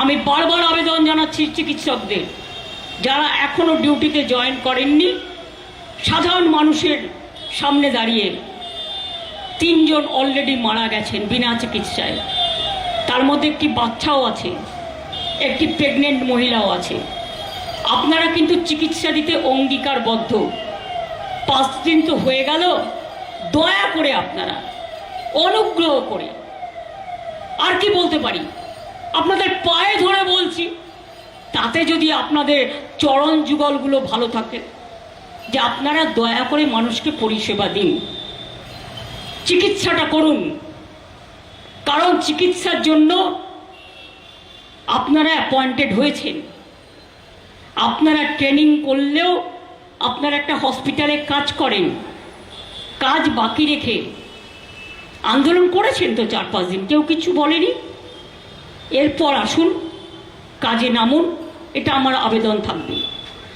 আমি বারবার আবেদন জানাচ্ছি চিকিৎসকদের, যারা এখনও ডিউটিতে জয়েন করেননি, সাধারণ মানুষের সামনে দাঁড়িয়ে তিনজন অলরেডি মারা গেছেন বিনা চিকিৎসায়। তার মধ্যে একটি বাচ্চাও আছে, একটি প্রেগনেন্ট মহিলাও আছে। আপনারা কিন্তু চিকিৎসা দিতে অঙ্গীকারবদ্ধ। পাঁচ দিন তো হয়ে গেল, দয়া করে আপনারা, অনুগ্রহ করে। আর কি বলতে পারি? আপনাদের পায়ে ধরে বলছি, তাতে যদি আপনাদের চরণ যুগলগুলো ভালো থাকে, যে আপনারা দয়া করে মানুষকে পরিষেবা দিন, চিকিৎসাটা করুন। কারণ চিকিৎসার জন্য আপনারা অ্যাপয়েন্টেড হয়েছেন। আপনারা ট্রেনিং করলেও আপনারা একটা হসপিটালে কাজ করেন, কাজ বাকি রেখে। আন্দোলন করেছেন তো চার পাঁচ দিন, কেউ কিছু বলেনি? এরপর আসুন কাজে নামুন এটা আমার আবেদন থাকবে।